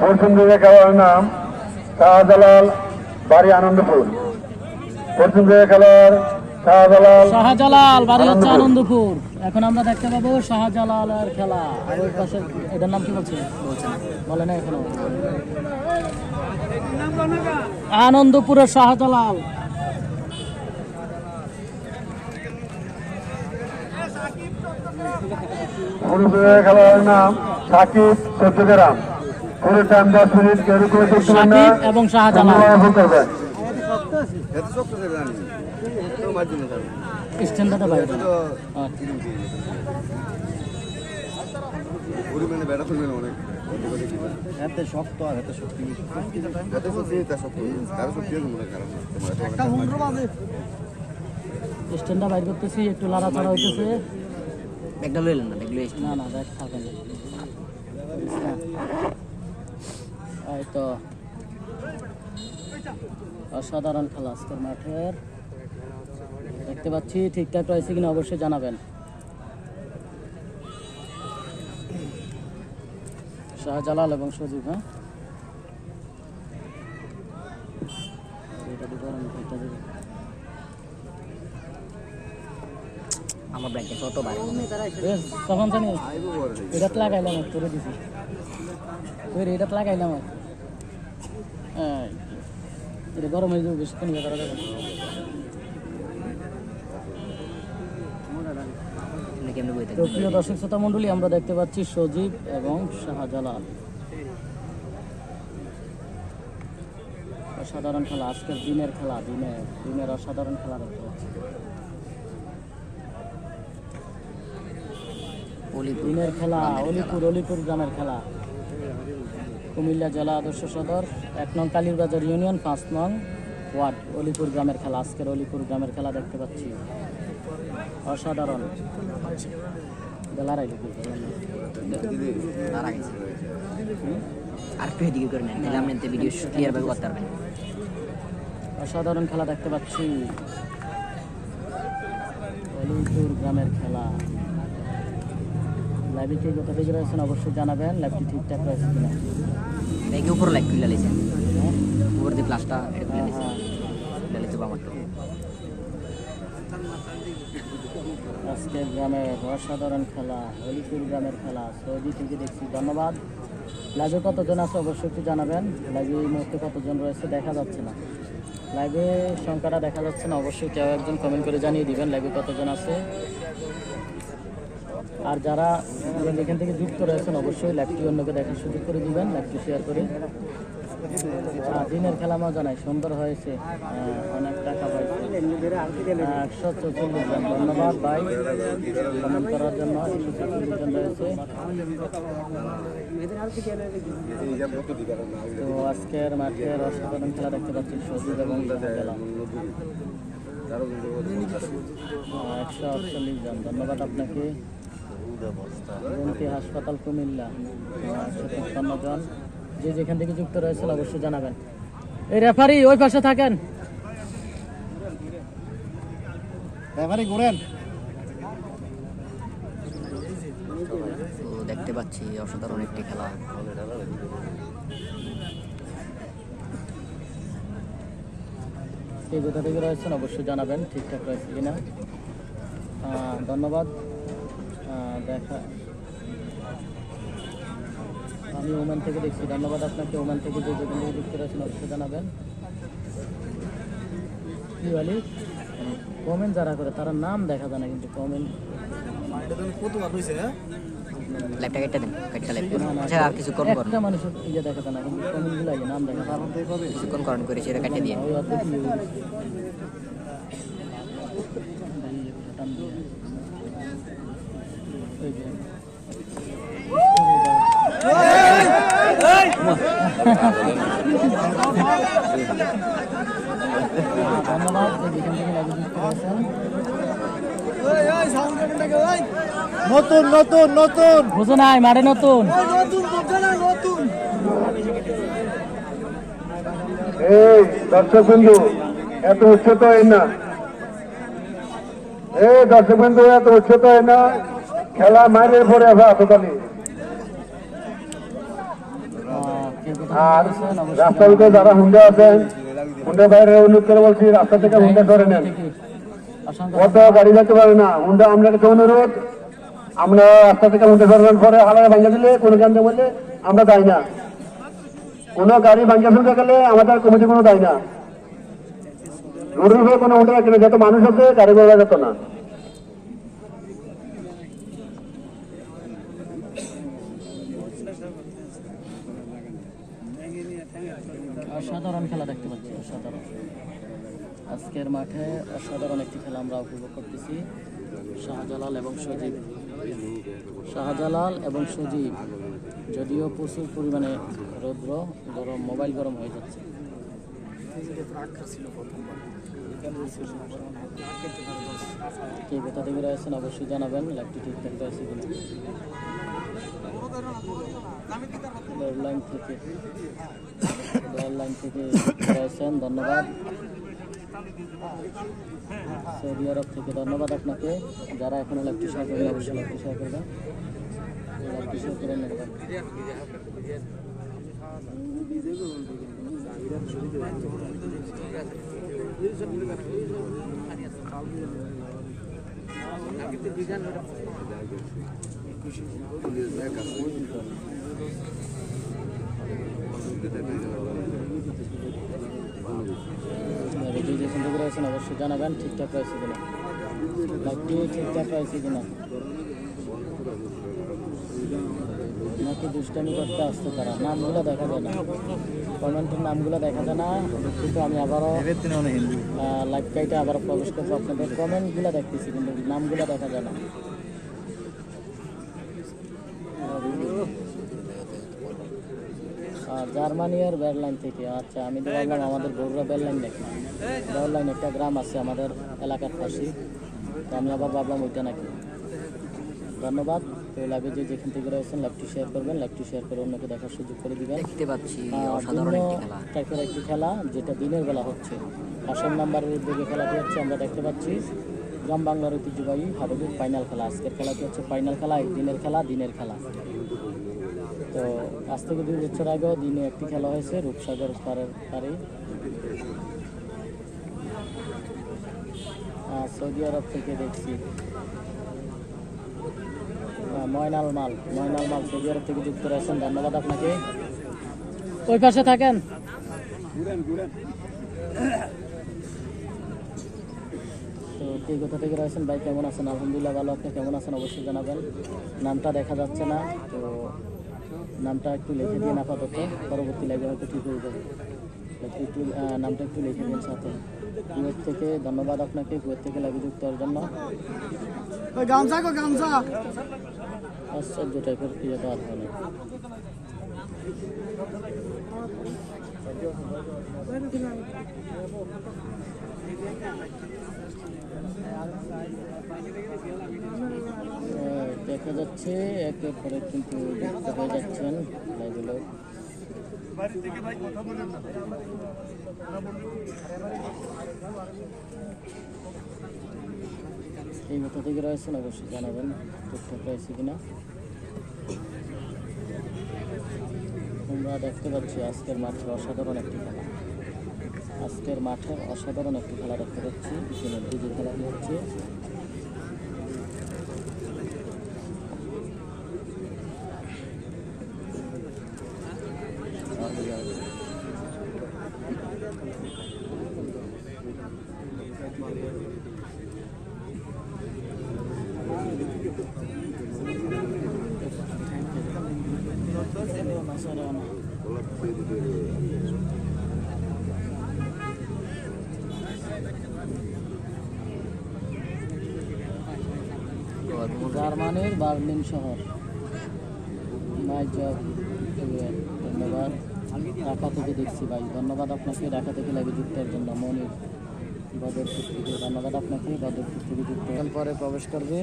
প্রথম খেলার নাম শাহজালাল বাড়ি আনন্দপুর। প্রথম খেলার শাহজালাল শাহজালাল বাড়ি হচ্ছে আনন্দপুর। এখন আমরা দেখতে পাবো শাহজালালের খেলা। আর ওই পাশে এটার নাম কি বলছে বলে না। এখনও। আনন্দপুরের শাহজালাল। খেলার নাম সাকিব চৌদ্দগ্রাম এবং শাহজালাল এত শক্ত স্ট্যান্ডার্ডে বাইরে পরিমাণে পরিমাণে অনেক এত আর এত শক্তি এত শক্তি তা শক্তি কারও শক্তি মনে কারণ তোমার স্ট্যান্ডার্ড বাইর করতেছি একটু লাড়াচাড়া হইতেছে। ব্যাগটা লইলেন না ব্যাগ না না না এই তো। অসাধারণ খেলা আজকের মাঠের। দেখতে পাচ্ছি ঠিকঠাক রয়েছে কিনা অবশ্যই জানাবেন। শাহজালাল এবং সজীব হ্যাঁ। আমার ব্যাগটা কত বেশ, তখন জানি। এটা লাগাইলাম তোরে দিছি এটা লাগাইলাম আর এই, এটা গরম হয়ে যাবে বেশিক্ষণ ইয়ে করা যাবে তো প্রিয় দর্শক শ্রোতা মণ্ডলী আমরা দেখতে পাচ্ছি সজীব এবং শাহজালাল। অসাধারণ খেলা আজকের দিনের খেলা দিনে দিনের অসাধারণ খেলা দেখতে পাচ্ছি। দিনের খেলা অলিপুর অলিপুর গ্রামের খেলা। কুমিল্লা জেলা আদর্শ সদর এক নং কালীরবাজার ইউনিয়ন পাঁচ নং ওয়ার্ড অলিপুর গ্রামের খেলা। আজকের অলিপুর গ্রামের খেলা দেখতে পাচ্ছি। অসাধারণ। আর একটু এদিকে করে নেন তাহলে আপনি ভিডিও ক্লিয়ার করতে পারবেন। অসাধারণ খেলা দেখতে পাচ্ছি। অলিপুর গ্রামের খেলা। লাইভে কে কোথা রয়েছেন অবশ্যই জানাবেন। লাইভটি ঠিকঠাক রয়েছে কিনা? ব্যাগে উপর লাইক খুলে লাইছেন হ্যাঁ উপর দিয়ে প্লাসটা এটা খুলে লাইছেন হ্যাঁ খুলে লাইছে বামারটা আজকে গ্রামের অসাধারণ খেলা, হলিপুর গ্রামের খেলা, সৌদি থেকে দেখছি, ধন্যবাদ। লাইভে কতজন আছে অবশ্যই একটু জানাবেন। লাইভে এই মুহূর্তে কতজন রয়েছে দেখা যাচ্ছে না। লাইভে সংখ্যাটা দেখা যাচ্ছে না, অবশ্যই কেউ একজন কমেন্ট করে জানিয়ে দিবেন। লাইভে কতজন আছে? আর যারা এখান থেকে যুক্ত রয়েছেন, অবশ্যই লাইভটি অন্যকে দেখার সুযোগ করে দিবেন লাইভটি শেয়ার করে। দিনের খেলা মজা নাই সুন্দর হয়েছে। অনেক টাকা পাইছে একশো চৌচল্লিশ জন ধন্যবাদ ভাই। কমেন্ট করার জন্য একশো চৌচল্লিশ জন রয়েছে। তো আজকের মাঠের অসাধারণ খেলা দেখতে পাচ্ছি সজীব এবং একশো আটচল্লিশ জন। ধন্যবাদ আপনাকে। গোমতী হাসপাতাল কুমিল্লা একশো তিপ্পান্ন জন। যে যেখান থেকে যুক্ত রয়েছেন অবশ্যই জানাবেন। এই রেফারি ওই পাশে থাকেন। এবারে ঘুরেন। দেখতে পাচ্ছি অসাধারণ একটি খেলা। কে কোথা থেকে রয়েছেন অবশ্যই জানাবেন ঠিকঠাক রয়েছে কিনা। ধন্যবাদ। দেখা। আমি ওমান থেকে দেখছি। ধন্যবাদ আপনাকে ওমান থেকে যে যেখান থেকে যুক্ত রয়েছেন অবশ্যই জানাবেন। কি বলি? কমেন্ট যারা করে তারা নাম দেখা যায় না কিন্তু কমেন্ট লাইভটা কেটে দেন কেটে লাইভ আচ্ছা আর কিছুক্ষণ করেন একটা মানুষের ইয়ে দেখা যায় না কিন্তু কমেন্টগুলো আগে নাম দেখা যায়। কিছুক্ষণ করেন করে সেটা কেটে দিয়ে নতুন নতুন নতুন। বুঝো নাই মাঠে নতুন। এই দর্শক বিন্দু এত উচ্চত হয় না। এই দর্শক বিন্দু এত উচ্চত হয় না। খেলা মাইনের পরে আহ, কে আর রাস্তার ভিতরে যারা হুন্ডা আছেন হুন্ডা বাইরে অনুরোধ করে বলছি রাস্তা থেকে হুন্ডা সরে নেন। কত গাড়ি যেতে পারে না। হুন্ডা আমরা কাছে অনুরোধ আমরা রাস্তা থেকে হুন্ডা সরানোর পরে হালায় ভাঙা দিলে কোনো কান্দে বললে আমরা দাই না। কোনো গাড়ি ভাঙ্গা ফেলতে গেলে আমাদের কমিটি কোনো দায় না। উপরে কোনো হুন্ডা রাখে না যত মানুষ আছে গাড়ি ঘোড়া যেত না অসাধারণ খেলা দেখতে পাচ্ছি, অসাধারণ। আজকের মাঠে অসাধারণ একটি খেলা আমরা উপভোগ করতেছি। শাহজালাল এবং সজীব। শাহজালাল এবং সজীব, যদিও প্রচুর পরিমাণে রৌদ্র, গরম, মোবাইল গরম হয়ে যাচ্ছে। কে অবশ্যই জানাবেন, লাইভটি ঠিকঠাক রয়েছে কিনা। লাইন থেকে। লাইন থেকে রয়েছেন ধন্যবাদ। সৌদি আরব থেকে ধন্যবাদ আপনাকে। যারা এখনও লাইভটি শেয়ার করবেন অবশ্যই লাইভটি শেয়ার করবেন লাইভটি শেয়ার করে নেবেন রয়েছেন, অবশ্যই জানাবেন ঠিকঠাক রয়েছে কিনা। নাকি ঠিকঠাক রয়েছে কিনা। নাকি দুষ্টামি করতে আসতে তারা? নামগুলো দেখা যায় না। কমেন্টের নামগুলো দেখা যায় না। কিন্তু আমি আবারও লাইভ গাইডে আবার প্রবেশ করব আপনাদের। কমেন্টগুলো দেখতেছি, কিন্তু নামগুলো দেখা যায় না। আর জার্মানিয়ার বেরলাইন থেকে আচ্ছা আমি তো ভাবলাম আমাদের বগুড়া বেরলাইন দেখি। বেরলাইন একটা গ্রাম আছে আমাদের এলাকার পাশে। তো আমি আবার ভাবলাম ওইটা নাকি। ধন্যবাদ। তো লাইভে যে যেখান থেকে রয়েছেন লাইভটি শেয়ার করবেন লাইভটি শেয়ার করে অন্যকে দেখার সুযোগ করে দিবেন। দেখতে পাচ্ছি অসাধারণ একটি খেলা। টাইপের একটি খেলা যেটা দিনের বেলা হচ্ছে। আসাম নাম্বারের উদ্যোগে খেলাটি হচ্ছে আমরা দেখতে পাচ্ছি। গ্রাম বাংলার ঐতিহ্যবাহী হাডুডুর ফাইনাল খেলা। আজকের খেলাটি হচ্ছে ফাইনাল খেলা দিনের খেলা দিনের খেলা। তো আজ থেকে দুই বছর আগেও দিনে একটি খেলা হয়েছে, রূপসাগর পাড়ের পাড়ে সৌদি আরব থেকে দেখছি। ময়নাল মাল ময়নাল মাল সৌদি আরব থেকে যুক্ত রয়েছেন। ধন্যবাদ আপনাকে। ওই পাশে থাকেন। তো রয়েছেন? ভাই, কেমন আছেন? আলহামদুলিল্লাহ ভালো, আপনি কেমন আছেন? অবশ্যই জানাবেন। নামটা দেখা যাচ্ছে না, তো নামটা একটু লিখে দিন আপাতত পরবর্তী লাইভে হয়তো ঠিক হয়ে যাবে। একটু নামটা একটু লিখে দিন সাথে। কুয়েত থেকে ধন্যবাদ আপনাকে কুয়েত থেকে লাইভে যুক্ত হওয়ার জন্য। আশ্চর্য টাইপের ক্রিয়া দেওয়া হয় না। দেখা যাচ্ছে একের পরে কিন্তু যুক্ত হয়ে যাচ্ছেন লোক। এই মতো থেকে রয়েছেন, অবশ্যই জানাবেন ঠিকঠাক রয়েছে কিনা। আমরা দেখতে পাচ্ছি আজকের মাঠে অসাধারণ একটি খেলা। আজকের মাঠের অসাধারণ একটি খেলা দেখতে পাচ্ছি। ইতিমধ্যে যে খেলাটি হচ্ছে। জার্মানির বার্লিন শহর। জব ধন্যবাদ। ঢাকা থেকে দেখছি ভাই, ধন্যবাদ আপনাকে। ঢাকা থেকে লাগে যুক্ত জন্য মনির বদরপুর থেকে ধন্যবাদ আপনাকে বদরপুর থেকে যুক্ত পরে প্রবেশ করবে।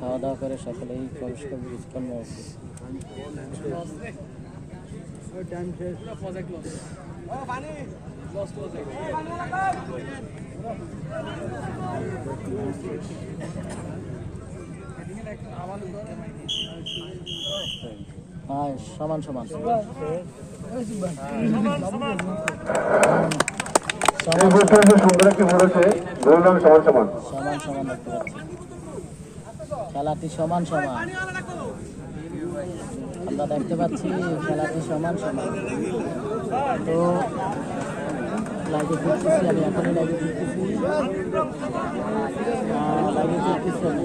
খাওয়া দাওয়া করে সকলেই প্রবেশ করবে হ্যাঁ সমান সমান। এই যে সুন্দর একটি সমান সমান খেলাটি সমান সমান আমরা দেখতে পাচ্ছি খেলাটি সমান সমান তো লাইভে দেখতেছি আমি এখনই লাইভে দেখতেছি। লাইভে দেখতেছি আমি